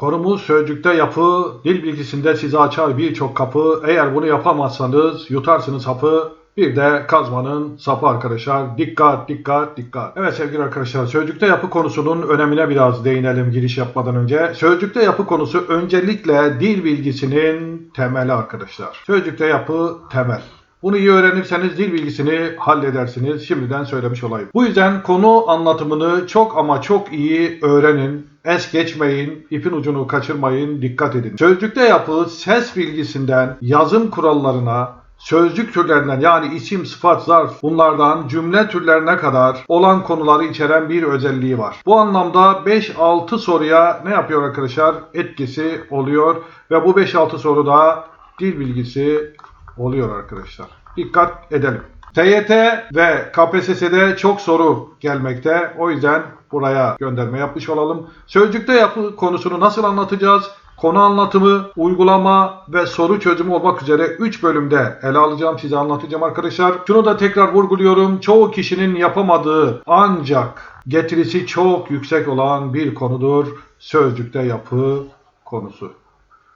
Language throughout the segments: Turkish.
Konumuz sözcükte yapı, dil bilgisinde size açar birçok kapı. Eğer bunu yapamazsanız yutarsınız hapı. Bir de kazmanın sapı arkadaşlar. Dikkat, dikkat, dikkat. Evet sevgili arkadaşlar, sözcükte yapı konusunun önemine biraz değinelim giriş yapmadan önce. Sözcükte yapı konusu öncelikle dil bilgisinin temeli arkadaşlar. Sözcükte yapı temel. Bunu iyi öğrenirseniz dil bilgisini halledersiniz. Şimdiden söylemiş olayım. Bu yüzden konu anlatımını çok ama çok iyi öğrenin. Es geçmeyin, ipin ucunu kaçırmayın, dikkat edin. Sözcükte yapı ses bilgisinden yazım kurallarına, sözcük türlerinden yani isim, sıfat, zarf bunlardan cümle türlerine kadar olan konuları içeren bir özelliği var. Bu anlamda 5-6 soruya ne yapıyor arkadaşlar? Etkisi oluyor ve bu 5-6 soruda dil bilgisi oluyor arkadaşlar. Dikkat edelim. TYT ve KPSS'de çok soru gelmekte. O yüzden buraya gönderme yapmış olalım. Sözcükte yapı konusunu nasıl anlatacağız? Konu anlatımı, uygulama ve soru çözümü olmak üzere 3 bölümde ele alacağım, size anlatacağım arkadaşlar. Şunu da tekrar vurguluyorum. Çoğu kişinin yapamadığı ancak getirisi çok yüksek olan bir konudur. Sözcükte yapı konusu.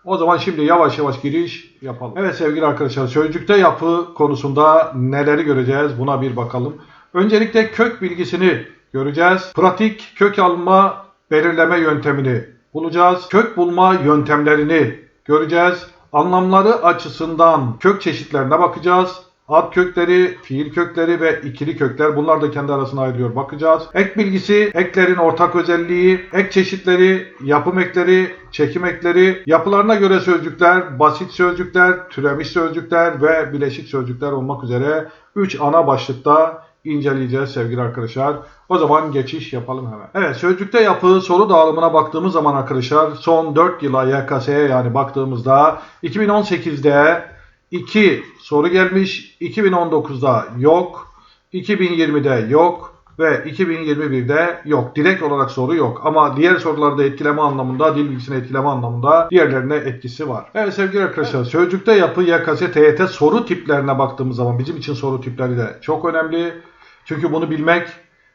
O zaman şimdi yavaş yavaş giriş yapalım. Evet sevgili arkadaşlar sözcükte yapı konusunda neleri göreceğiz buna bir bakalım. Öncelikle kök bilgisini göreceğiz. Pratik kök alma belirleme yöntemini bulacağız. Kök bulma yöntemlerini göreceğiz. Anlamları açısından kök çeşitlerine bakacağız. Ad kökleri, fiil kökleri ve ikili kökler bunlar da kendi arasına ayrılıyor. Bakacağız. Ek bilgisi, eklerin ortak özelliği, ek çeşitleri, yapım ekleri, çekim ekleri, yapılarına göre sözcükler, basit sözcükler, türemiş sözcükler ve bileşik sözcükler olmak üzere 3 ana başlıkta inceleyeceğiz sevgili arkadaşlar. O zaman geçiş yapalım hemen. Evet sözcükte yapı soru dağılımına baktığımız zaman arkadaşlar son 4 yıla YKS'ye yani baktığımızda 2018'de 2 soru gelmiş, 2019'da yok, 2020'de yok ve 2021'de yok. Direkt olarak soru yok ama diğer sorularda etkileme anlamında, dil bilgisini etkileme anlamında diğerlerine etkisi var. Evet sevgili arkadaşlar sözcükte yapı YKS TYT soru tiplerine baktığımız zaman bizim için soru tipleri de çok önemli. Çünkü bunu bilmek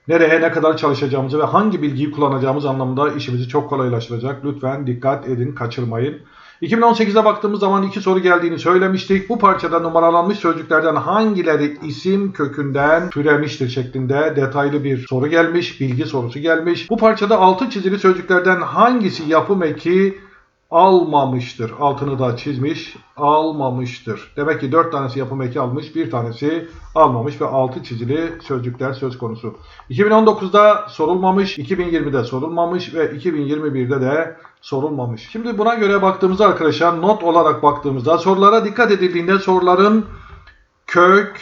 nereye ne kadar çalışacağımızı ve hangi bilgiyi kullanacağımız anlamda işimizi çok kolaylaştıracak. Lütfen dikkat edin, kaçırmayın. 2018'e baktığımız zaman iki soru geldiğini söylemiştik. Bu parçada numaralanmış sözcüklerden hangileri isim kökünden türemiştir şeklinde detaylı bir soru gelmiş, bilgi sorusu gelmiş. Bu parçada altı çizili sözcüklerden hangisi yapım eki almamıştır. Altını da çizmiş. Almamıştır. Demek ki 4 tanesi yapım eki almış, bir tanesi almamış ve 6 çizili sözcükler söz konusu. 2019'da sorulmamış, 2020'de sorulmamış ve 2021'de de sorulmamış. Şimdi buna göre baktığımızda arkadaşlar not olarak baktığımızda sorulara dikkat edildiğinde soruların kök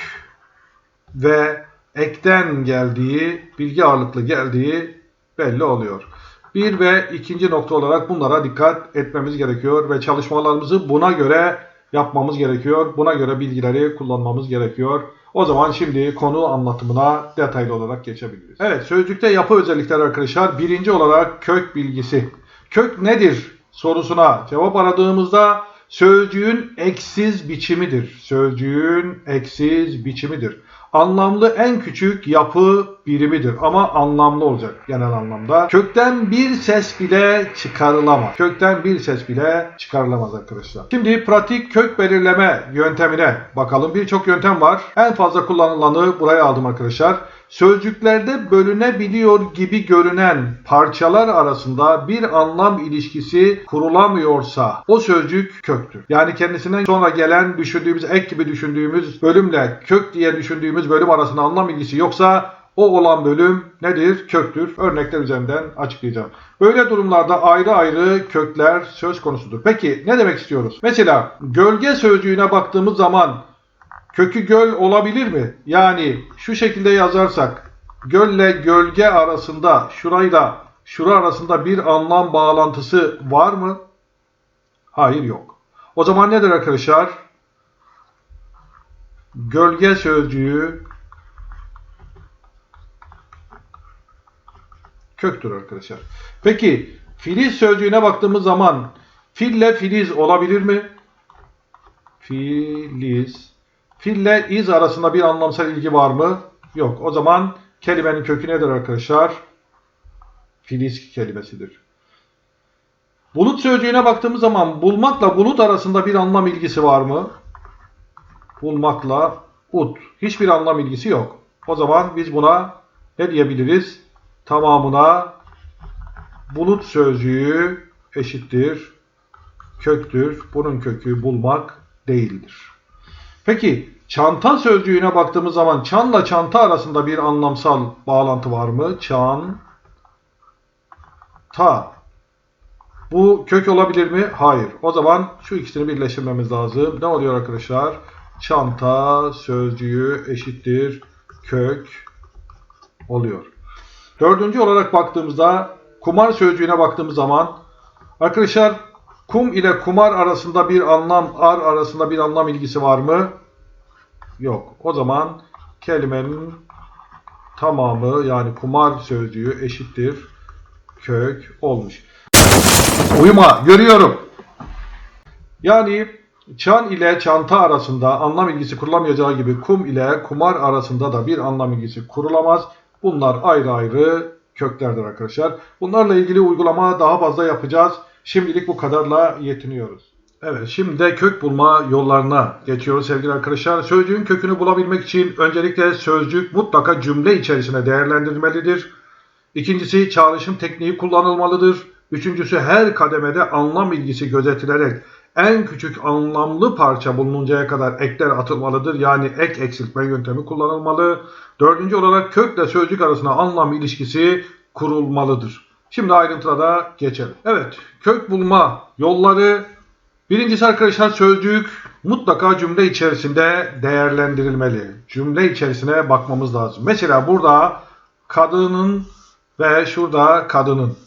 ve ekten geldiği, bilgi ağırlıklı geldiği belli oluyor. Bir ve ikinci nokta olarak bunlara dikkat etmemiz gerekiyor ve çalışmalarımızı buna göre yapmamız gerekiyor. Buna göre bilgileri kullanmamız gerekiyor. O zaman şimdi konu anlatımına detaylı olarak geçebiliriz. Evet sözcükte yapı özellikleri arkadaşlar. Birinci olarak kök bilgisi. Kök nedir sorusuna cevap aradığımızda sözcüğün eksiz biçimidir. Sözcüğün eksiz biçimidir. Anlamlı en küçük yapı birimidir ama anlamlı olacak genel anlamda. Kökten bir ses bile çıkarılamaz. Kökten bir ses bile çıkarılamaz arkadaşlar. Şimdi pratik kök belirleme yöntemine bakalım. Birçok yöntem var. En fazla kullanılanı buraya aldım arkadaşlar. Sözcüklerde bölünebiliyor gibi görünen parçalar arasında bir anlam ilişkisi kurulamıyorsa o sözcük köktür. Yani kendisinden sonra gelen düşündüğümüz ek gibi düşündüğümüz bölümle kök diye düşündüğümüz bölüm arasında anlam ilgisi yoksa o olan bölüm nedir? Köktür. Örnekler üzerinden açıklayacağım. Böyle durumlarda ayrı ayrı kökler söz konusudur. Peki ne demek istiyoruz? Mesela gölge sözcüğüne baktığımız zaman kökü göl olabilir mi? Yani şu şekilde yazarsak gölle gölge arasında şurayla şura arasında bir anlam bağlantısı var mı? Hayır yok. O zaman nedir arkadaşlar? Gölge sözcüğü köktür arkadaşlar. Peki filiz sözcüğüne baktığımız zaman fille filiz olabilir mi? Filiz. Fille iz arasında bir anlamsal ilgi var mı? Yok. O zaman kelimenin kökü nedir arkadaşlar? Filiz kelimesidir. Bulut sözcüğüne baktığımız zaman bulmakla bulut arasında bir anlam ilgisi var mı? Bulmakla ut. Hiçbir anlam ilgisi yok. O zaman biz buna ne diyebiliriz? Tamamına bulut sözcüğü eşittir, köktür. Bunun kökü bulmak değildir. Peki çanta sözcüğüne baktığımız zaman çanla çanta arasında bir anlamsal bağlantı var mı? Çan, ta. Bu kök olabilir mi? Hayır. O zaman şu ikisini birleştirmemiz lazım. Ne oluyor arkadaşlar? Çanta sözcüğü eşittir kök oluyor. Dördüncü olarak baktığımızda kumar sözcüğüne baktığımız zaman arkadaşlar kum ile kumar arasında bir anlam, ar arasında bir anlam ilgisi var mı? Yok. O zaman kelimenin tamamı yani kumar sözcüğü eşittir kök olmuş. Uyuma görüyorum. Yani çan ile çanta arasında anlam ilgisi kurulamayacağı gibi kum ile kumar arasında da bir anlam ilgisi kurulamaz. Bunlar ayrı ayrı köklerdir arkadaşlar. Bunlarla ilgili uygulama daha fazla yapacağız. Şimdilik bu kadarla yetiniyoruz. Evet şimdi de kök bulma yollarına geçiyoruz sevgili arkadaşlar. Sözcüğün kökünü bulabilmek için öncelikle sözcük mutlaka cümle içerisine değerlendirilmelidir. İkincisi çağrışım tekniği kullanılmalıdır. Üçüncüsü her kademede anlam ilgisi gözetilerek en küçük anlamlı parça bulununcaya kadar ekler atılmalıdır. Yani ek eksiltme yöntemi kullanılmalı. Dördüncü olarak kökle sözcük arasında anlam ilişkisi kurulmalıdır. Şimdi ayrıntılara geçelim. Evet, kök bulma yolları. Birincisi arkadaşlar sözcük mutlaka cümle içerisinde değerlendirilmeli. Cümle içerisine bakmamız lazım. Mesela burada kadının ve şurada kadının.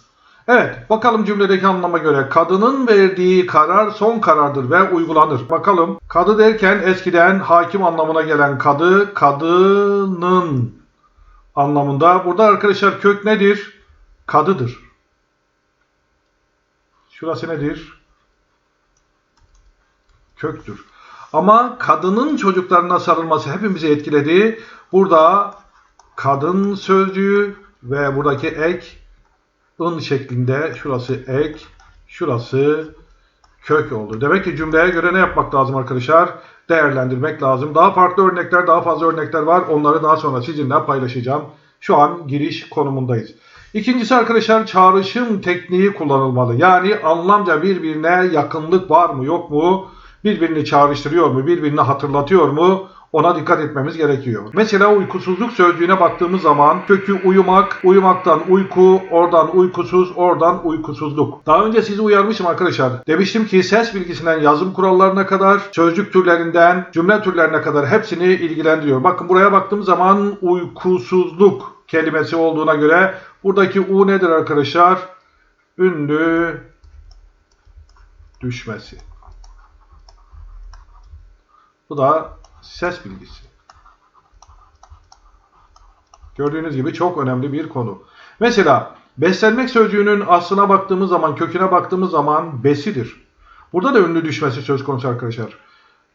Evet, bakalım cümledeki anlama göre kadının verdiği karar son karardır ve uygulanır. Bakalım, kadı derken eskiden hakim anlamına gelen kadı, kadının anlamında. Burada arkadaşlar kök nedir? Kadıdır. Şurası nedir? Köktür. Ama kadının çocuklarına sarılması hepimizi etkiledi. Burada kadın sözcüğü ve buradaki ek ın şeklinde şurası ek, şurası kök oldu. Demek ki cümleye göre ne yapmak lazım arkadaşlar? Değerlendirmek lazım. Daha farklı örnekler, daha fazla örnekler var. Onları daha sonra sizinle paylaşacağım. Şu an giriş konumundayız. İkincisi arkadaşlar çağrışım tekniği kullanılmalı. Yani anlamca birbirine yakınlık var mı yok mu? Birbirini çağrıştırıyor mu? Birbirini hatırlatıyor mu? Ona dikkat etmemiz gerekiyor. Mesela uykusuzluk sözcüğüne baktığımız zaman kökü uyumak, uyumaktan uyku, oradan uykusuz, oradan uykusuzluk. Daha önce sizi uyarmışım arkadaşlar. Demiştim ki ses bilgisinden yazım kurallarına kadar, sözcük türlerinden, cümle türlerine kadar hepsini ilgilendiriyor. Bakın buraya baktığım zaman uykusuzluk kelimesi olduğuna göre buradaki u nedir arkadaşlar? Ünlü düşmesi. Bu da ses bilgisi. Gördüğünüz gibi çok önemli bir konu. Mesela beslenmek sözcüğünün aslına baktığımız zaman, köküne baktığımız zaman besidir. Burada da ünlü düşmesi söz konusu arkadaşlar.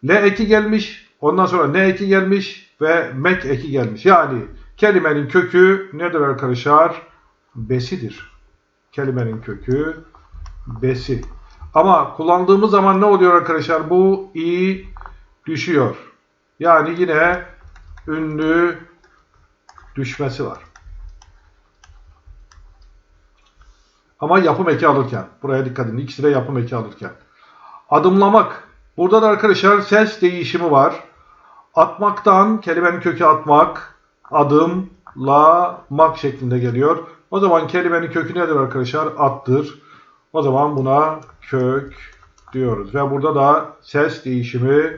L eki gelmiş, ondan sonra ne eki gelmiş ve mek eki gelmiş. Yani kelimenin kökü nedir arkadaşlar? Besidir. Kelimenin kökü besi. Ama kullandığımız zaman ne oluyor arkadaşlar? Bu i düşüyor. Yani yine ünlü düşmesi var. Ama yapım eki alırken. Buraya dikkat edin. İkisi de yapım eki alırken. Adımlamak. Burada da arkadaşlar ses değişimi var. Atmaktan kelimenin kökü atmak, adım, la, mak şeklinde geliyor. O zaman kelimenin kökü nedir arkadaşlar? Attır. O zaman buna kök diyoruz. Ve burada da ses değişimi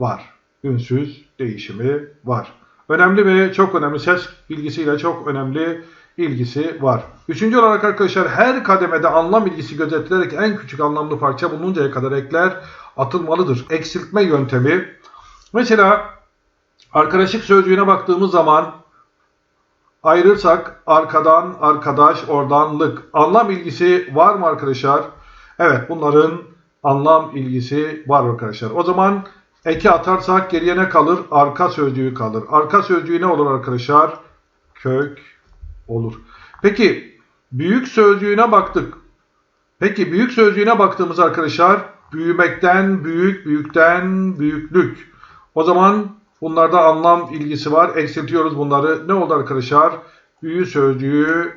var. Ünsüz değişimi var. Önemli mi? Çok önemli. Ses bilgisiyle çok önemli ilgisi var. Üçüncü olarak arkadaşlar her kademede anlam ilgisi gözetilerek en küçük anlamlı parça bulununcaya kadar ekler atılmalıdır. Eksiltme yöntemi. Mesela arkadaşlık sözcüğüne baktığımız zaman ayırırsak arkadan, arkadaş, oradanlık. Anlam ilgisi var mı arkadaşlar? Evet bunların anlam ilgisi var arkadaşlar. O zaman eki atarsak geriye ne kalır? Arka sözcüğü kalır. Arka sözcüğü ne olur arkadaşlar? Kök olur. Peki büyük sözcüğüne baktık. Peki büyük sözcüğüne baktığımız arkadaşlar büyümekten büyük, büyükten büyüklük. O zaman bunlarda anlam ilgisi var. Eksiltiyoruz bunları. Ne oldu arkadaşlar? Büyü sözcüğü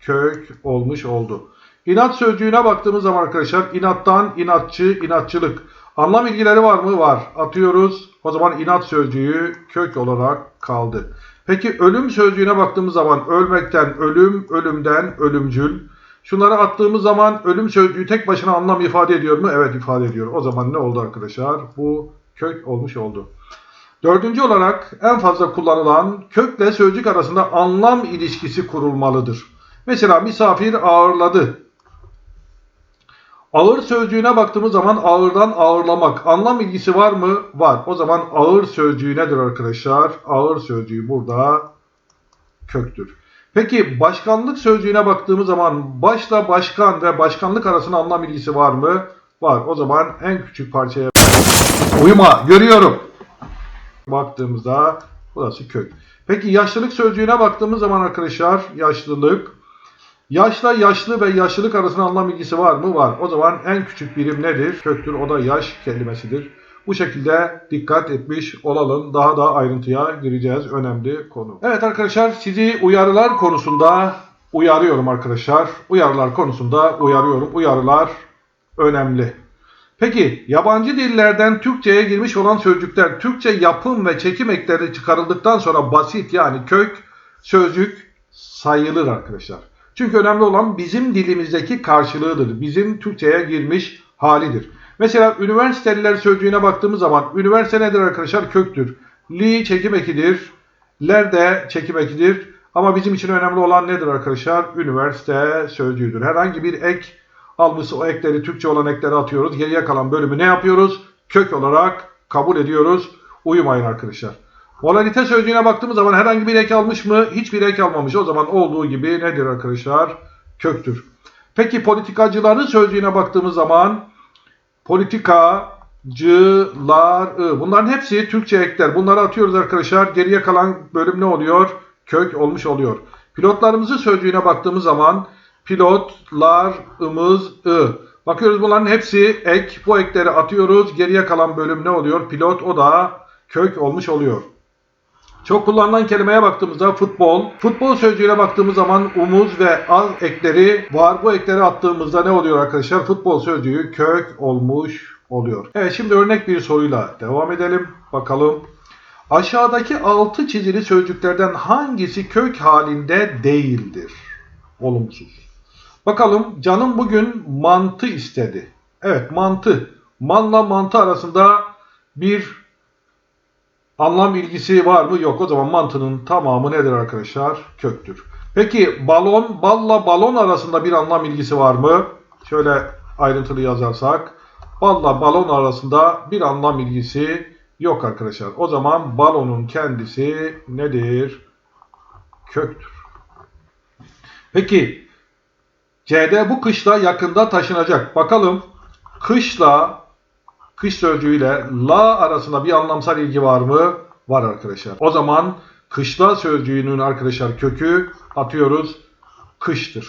kök olmuş oldu. İnat sözcüğüne baktığımız zaman arkadaşlar inattan inatçı, inatçılık. Anlam ilgileri var mı? Var. Atıyoruz. O zaman inat sözcüğü kök olarak kaldı. Peki ölüm sözcüğüne baktığımız zaman ölmekten ölüm, ölümden ölümcül. Şunları attığımız zaman ölüm sözcüğü tek başına anlam ifade ediyor mu? Evet ifade ediyor. O zaman ne oldu arkadaşlar? Bu kök olmuş oldu. Dördüncü olarak en fazla kullanılan kökle sözcük arasında anlam ilişkisi kurulmalıdır. Mesela misafir ağırladı. Ağır sözcüğüne baktığımız zaman ağırdan ağırlamak. Anlam ilgisi var mı? Var. O zaman ağır sözcüğü nedir arkadaşlar? Ağır sözcüğü burada köktür. Peki başkanlık sözcüğüne baktığımız zaman başla başkan ve başkanlık arasında anlam ilgisi var mı? Var. O zaman en küçük parçaya uyuma görüyorum. Baktığımızda burası kök. Peki yaşlılık sözcüğüne baktığımız zaman arkadaşlar yaşlılık Yaşla yaşlı ve yaşlılık arasında anlam ilgisi var mı? Var. O zaman en küçük birim nedir? Köktür. O da yaş kelimesidir. Bu şekilde dikkat etmiş olalım. Daha da ayrıntıya gireceğiz. Önemli konu. Evet arkadaşlar sizi uyarılar konusunda uyarıyorum arkadaşlar. Uyarılar konusunda uyarıyorum. Uyarılar önemli. Peki yabancı dillerden Türkçe'ye girmiş olan sözcükler Türkçe yapım ve çekim ekleri çıkarıldıktan sonra basit yani kök sözcük sayılır arkadaşlar. Çünkü önemli olan bizim dilimizdeki karşılığıdır. Bizim Türkçe'ye girmiş halidir. Mesela üniversiteliler sözcüğüne baktığımız zaman üniversite nedir arkadaşlar? Köktür. Li çekim ekidir. Ler de çekim ekidir. Ama bizim için önemli olan nedir arkadaşlar? Üniversite sözcüğüdür. Herhangi bir ek almışsa o ekleri Türkçe olan ekleri atıyoruz. Geriye kalan bölümü ne yapıyoruz? Kök olarak kabul ediyoruz. Uyumayın arkadaşlar. Molalite sözcüğüne baktığımız zaman herhangi bir ek almış mı? Hiçbir ek almamış. O zaman olduğu gibi nedir arkadaşlar? Köktür. Peki politikacıların sözcüğüne baktığımız zaman politikacılar bunların hepsi Türkçe ekler. Bunları atıyoruz arkadaşlar. Geriye kalan bölüm ne oluyor? Kök olmuş oluyor. Pilotlarımızın sözcüğüne baktığımız zaman pilotlarımız ı. Bakıyoruz bunların hepsi ek. Bu ekleri atıyoruz. Geriye kalan bölüm ne oluyor? Pilot o da kök olmuş oluyor. Çok kullanılan kelimeye baktığımızda futbol. Futbol sözcüğüne baktığımız zaman umuz ve al ekleri var. Bu ekleri attığımızda ne oluyor arkadaşlar? Futbol sözcüğü kök olmuş oluyor. Evet şimdi örnek bir soruyla devam edelim. Bakalım. Aşağıdaki altı çizili sözcüklerden hangisi kök halinde değildir? Olumsuz. Bakalım canım bugün mantı istedi. Evet mantı. Manla mantı arasında bir Anlam ilgisi var mı? Yok. O zaman mantının tamamı nedir arkadaşlar? Köktür. Peki balon, balla balon arasında bir anlam ilgisi var mı? Şöyle ayrıntılı yazarsak. Balla balon arasında bir anlam ilgisi yok arkadaşlar. O zaman balonun kendisi nedir? Köktür. Peki C'de bu kışla yakında taşınacak. Bakalım kışla kış sözcüğüyle la arasında bir anlamsal ilgi var mı? Var arkadaşlar. O zaman kışla sözcüğünün arkadaşlar kökü atıyoruz kıştır.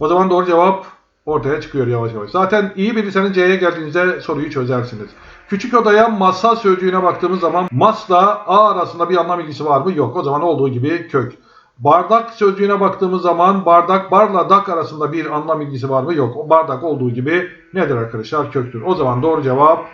O zaman doğru cevap ortaya çıkıyor yavaş yavaş. Zaten iyi bilirseniz C'ye geldiğinizde soruyu çözersiniz. Küçük odaya masa sözcüğüne baktığımız zaman masla A arasında bir anlam ilgisi var mı? Yok. O zaman olduğu gibi kök. Bardak sözcüğüne baktığımız zaman bardak barla dak arasında bir anlam ilgisi var mı? Yok. O bardak olduğu gibi nedir arkadaşlar? Köktür. O zaman doğru cevap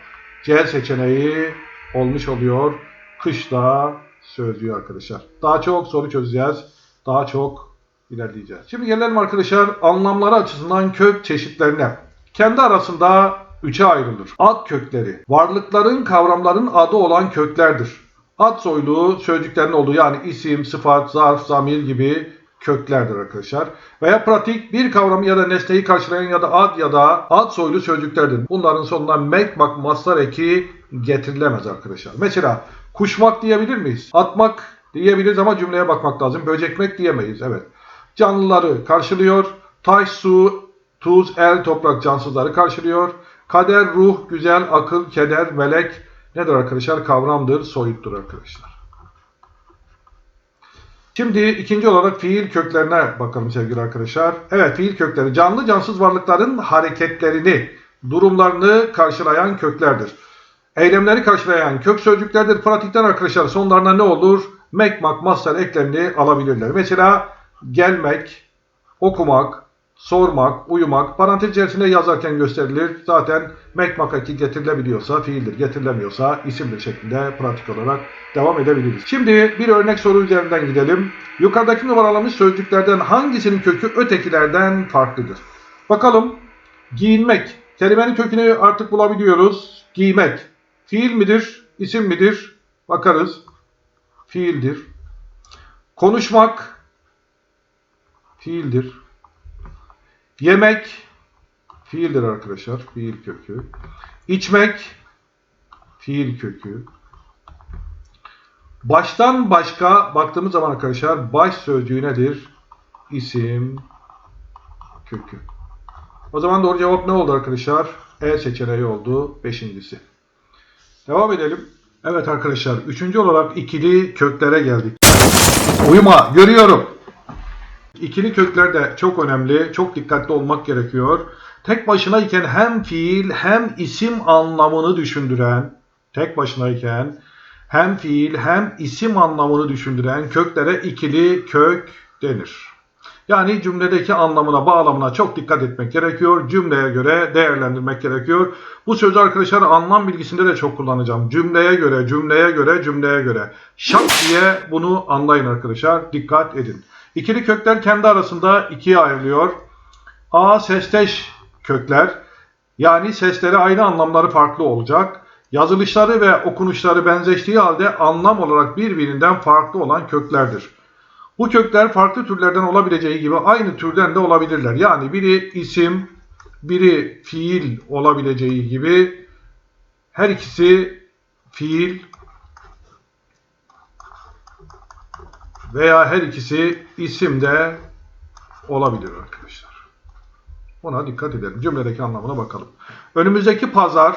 C seçeneği olmuş oluyor. Kışla sözcüğü arkadaşlar. Daha çok soru çözeceğiz. Daha çok ilerleyeceğiz. Şimdi gelelim arkadaşlar anlamları açısından kök çeşitlerine. Kendi arasında üçe ayrılır. Ad kökleri. Varlıkların, kavramların adı olan köklerdir. Ad soyluğu sözcüklerin olduğu yani isim, sıfat, zarf, zamir gibi köklerdir arkadaşlar. Veya pratik bir kavramı ya da nesneyi karşılayan ya da ad ya da ad soylu sözcüklerdir. Bunların sonuna mek, bak, mastar eki getirilemez arkadaşlar. Mesela kuşmak diyebilir miyiz? Atmak diyebiliriz ama cümleye bakmak lazım. Böcekmek diyemeyiz. Evet. Canlıları karşılıyor. Taş, su, tuz, el, toprak cansızları karşılıyor. Kader, ruh, güzel, akıl, keder, melek nedir arkadaşlar? Kavramdır, soyuttur arkadaşlar. Şimdi ikinci olarak fiil köklerine bakalım sevgili arkadaşlar. Evet fiil kökleri canlı cansız varlıkların hareketlerini, durumlarını karşılayan köklerdir. Eylemleri karşılayan kök sözcüklerdir. Pratikten arkadaşlar sonlarına ne olur? Mek, mak, mastar eklerini alabilirler. Mesela gelmek, okumak, sormak, uyumak parantez içerisinde yazarken gösterilir. Zaten mek, mak eki getirilebiliyorsa fiildir, getirilemiyorsa isimdir şeklinde pratik olarak devam edebiliriz. Şimdi bir örnek soru üzerinden gidelim. Yukarıdaki numaralanmış sözcüklerden hangisinin kökü ötekilerden farklıdır? Bakalım. Giyinmek. Kelimenin kökünü artık bulabiliyoruz. Giymek. Fiil midir? isim midir? Bakarız. Fiildir. Konuşmak. Fiildir. Yemek. Fiildir arkadaşlar. Fiil kökü. İçmek. Fiil kökü. Baştan başka baktığımız zaman arkadaşlar baş sözcüğü nedir? İsim kökü. O zaman doğru cevap ne oldu arkadaşlar? E seçeneği oldu. Beşincisi. Devam edelim. Evet arkadaşlar. Üçüncü olarak ikili köklere geldik. Uyuma. Görüyorum. İkili kökler de çok önemli. Çok dikkatli olmak gerekiyor. Tek başınayken hem fiil hem isim anlamını düşündüren, tek başınayken hem fiil hem isim anlamını düşündüren köklere ikili kök denir. Yani cümledeki anlamına, bağlamına çok dikkat etmek gerekiyor. Cümleye göre değerlendirmek gerekiyor. Bu sözü arkadaşlar anlam bilgisinde de çok kullanacağım. Cümleye göre, cümleye göre, cümleye göre. Şak diye bunu anlayın arkadaşlar. Dikkat edin. İkili kökler kendi arasında ikiye ayrılıyor. A sesteş kökler. Yani sesleri aynı anlamları farklı olacak. Yazılışları ve okunuşları benzeştiği halde anlam olarak birbirinden farklı olan köklerdir. Bu kökler farklı türlerden olabileceği gibi aynı türden de olabilirler. Yani biri isim, biri fiil olabileceği gibi her ikisi fiil veya her ikisi isim de olabilir arkadaşlar. Buna dikkat edelim. Cümledeki anlamına bakalım. Önümüzdeki pazar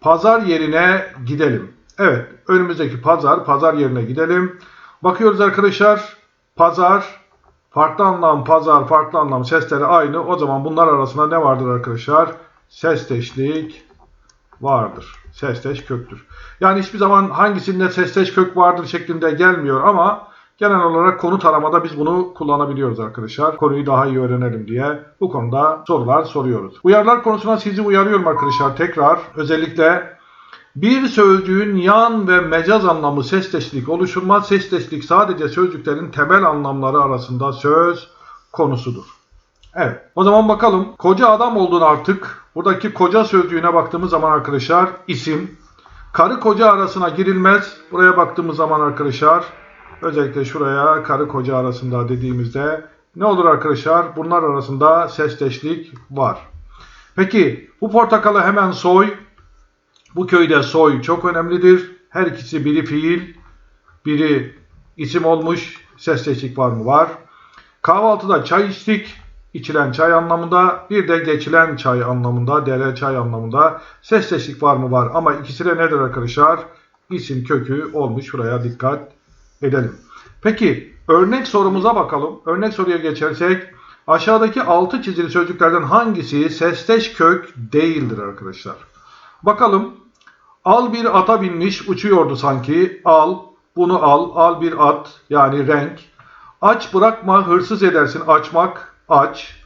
pazar yerine gidelim. Evet, önümüzdeki pazar pazar yerine gidelim. Bakıyoruz arkadaşlar. Pazar, farklı anlam, pazar, farklı anlam sesleri aynı. O zaman bunlar arasında ne vardır arkadaşlar? Sesteşlik vardır. Sesteş köktür. Yani hiçbir zaman hangisinde sesteş kök vardır şeklinde gelmiyor ama genel olarak konu taramada biz bunu kullanabiliyoruz arkadaşlar. Konuyu daha iyi öğrenelim diye bu konuda sorular soruyoruz. Uyarlar konusuna sizi uyarıyorum arkadaşlar tekrar. Özellikle bir sözcüğün yan ve mecaz anlamı sesleşlik oluşturmaz. Sesleşlik sadece sözcüklerin temel anlamları arasında söz konusudur. Evet. O zaman bakalım. Koca adam oldun artık. Buradaki koca sözcüğüne baktığımız zaman arkadaşlar isim. Karı koca arasına girilmez. Buraya baktığımız zaman arkadaşlar özellikle şuraya karı koca arasında dediğimizde ne olur arkadaşlar? Bunlar arasında sesleşlik var. Peki bu portakalı hemen soy. Bu köyde soy çok önemlidir. Her ikisi biri fiil, biri isim olmuş. Sesleşik var mı? Var. Kahvaltıda çay içtik. İçilen çay anlamında. Bir de geçilen çay anlamında. Dere çay anlamında. Sesleşik var mı? Var. Ama ikisi de nedir arkadaşlar? İsim kökü olmuş. Şuraya dikkat edelim. Peki örnek sorumuza bakalım. Örnek soruya geçersek aşağıdaki altı çizili sözcüklerden hangisi sesteş kök değildir arkadaşlar? Bakalım. Al bir ata binmiş uçuyordu sanki. Al, bunu al, al bir at yani renk. Aç bırakma hırsız edersin açmak, aç.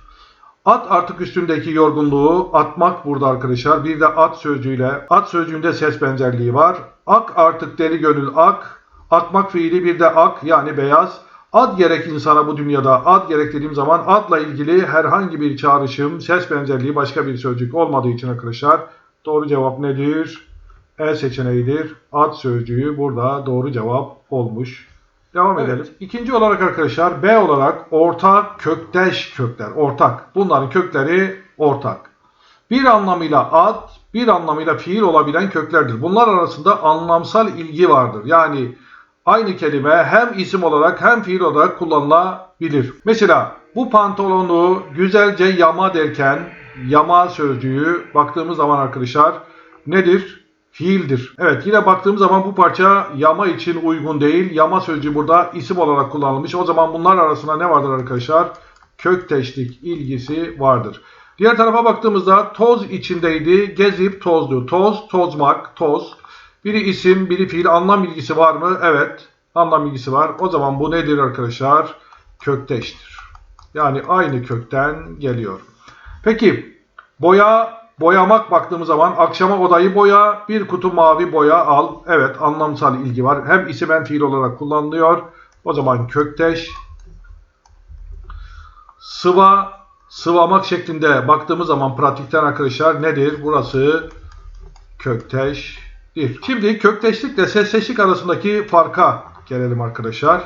At artık üstündeki yorgunluğu, atmak burada arkadaşlar. Bir de at sözcüğüyle, at sözcüğünde ses benzerliği var. Ak artık deli gönül ak. Atmak fiili bir de ak yani beyaz. Ad gerek insana bu dünyada. Ad gerek dediğim zaman adla ilgili herhangi bir çağrışım, ses benzerliği başka bir sözcük olmadığı için arkadaşlar doğru cevap nedir? E seçeneğidir. Ad sözcüğü burada doğru cevap olmuş. Devam Evet. edelim. İkinci olarak arkadaşlar B olarak ortak kökteş kökler. Ortak. Bunların kökleri ortak. Bir anlamıyla ad, bir anlamıyla fiil olabilen köklerdir. Bunlar arasında anlamsal ilgi vardır. Yani aynı kelime hem isim olarak hem fiil olarak kullanılabilir. Mesela bu pantolonu güzelce yama derken yama sözcüğü baktığımız zaman arkadaşlar nedir? fiildir. Evet yine baktığım zaman bu parça yama için uygun değil. Yama sözcüğü burada isim olarak kullanılmış. O zaman bunlar arasında ne vardır arkadaşlar? Kökteşlik ilgisi vardır. Diğer tarafa baktığımızda toz içindeydi. Gezip tozdu. Toz, tozmak, toz. Biri isim, biri fiil. Anlam bilgisi var mı? Evet. Anlam bilgisi var. O zaman bu nedir arkadaşlar? Kökteştir. Yani aynı kökten geliyor. Peki boya boyamak baktığımız zaman akşama odayı boya, bir kutu mavi boya al. Evet anlamsal ilgi var. Hem isim hem fiil olarak kullanılıyor. O zaman kökteş. Sıva, sıvamak şeklinde baktığımız zaman pratikten arkadaşlar nedir? Burası kökteştir. Şimdi kökteşlikle sesleşlik arasındaki farka gelelim arkadaşlar.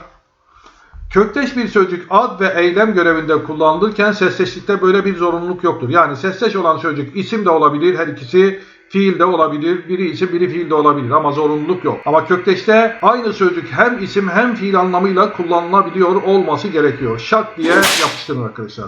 Kökteş bir sözcük ad ve eylem görevinde kullanılırken sesleşlikte böyle bir zorunluluk yoktur. Yani sesleş olan sözcük isim de olabilir, her ikisi fiil de olabilir. Biri isim, biri fiil de olabilir ama zorunluluk yok. Ama kökteşte aynı sözcük hem isim hem fiil anlamıyla kullanılabiliyor olması gerekiyor. Şak diye yapıştırın arkadaşlar.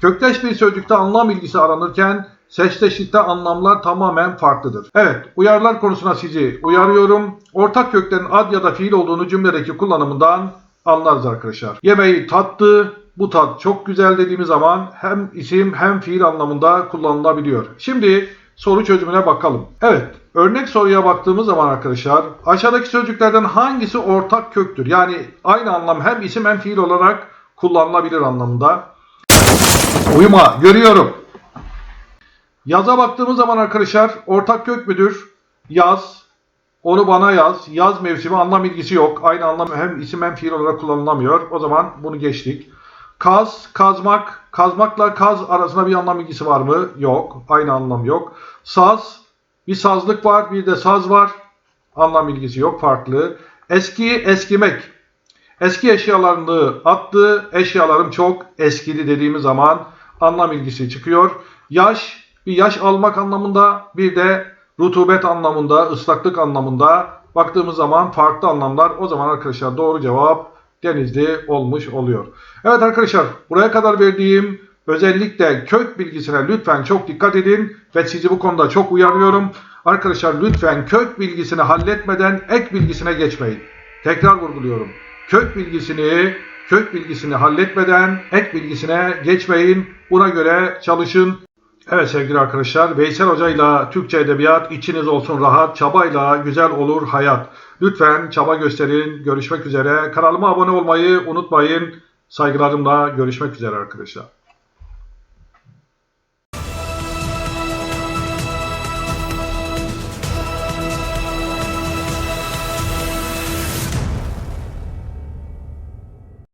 Kökteş bir sözcükte anlam bilgisi aranırken sesleşlikte anlamlar tamamen farklıdır. Evet, uyarılar konusuna sizi uyarıyorum. Ortak köklerin ad ya da fiil olduğunu cümledeki kullanımından anlarız arkadaşlar. Yemeği tattı, bu tat çok güzel dediğimiz zaman hem isim hem fiil anlamında kullanılabiliyor. Şimdi soru çözümüne bakalım. Evet, örnek soruya baktığımız zaman arkadaşlar aşağıdaki sözcüklerden hangisi ortak köktür? Yani aynı anlam hem isim hem fiil olarak kullanılabilir anlamında. Uyuma, görüyorum. Yaza baktığımız zaman arkadaşlar ortak kök müdür? Yaz, onu bana yaz. Yaz mevsimi anlam ilgisi yok. Aynı anlam hem isim hem fiil olarak kullanılamıyor. O zaman bunu geçtik. Kaz, kazmak. Kazmakla kaz arasında bir anlam ilgisi var mı? Yok. Aynı anlam yok. Saz, bir sazlık var, bir de saz var. Anlam ilgisi yok, farklı. Eski, eskimek. Eski eşyalarını attı, eşyalarım çok eskidi dediğimiz zaman anlam ilgisi çıkıyor. Yaş, bir yaş almak anlamında, bir de rutubet anlamında, ıslaklık anlamında baktığımız zaman farklı anlamlar. O zaman arkadaşlar doğru cevap denizli olmuş oluyor. Evet arkadaşlar buraya kadar verdiğim özellikle kök bilgisine lütfen çok dikkat edin ve sizi bu konuda çok uyarıyorum. Arkadaşlar lütfen kök bilgisini halletmeden ek bilgisine geçmeyin. Tekrar vurguluyorum. Kök bilgisini kök bilgisini halletmeden ek bilgisine geçmeyin. Buna göre çalışın. Evet sevgili arkadaşlar, Veysel Hoca ile Türkçe Edebiyat içiniz olsun rahat, çabayla güzel olur hayat. Lütfen çaba gösterin. Görüşmek üzere. Kanalıma abone olmayı unutmayın. Saygılarımla görüşmek üzere arkadaşlar.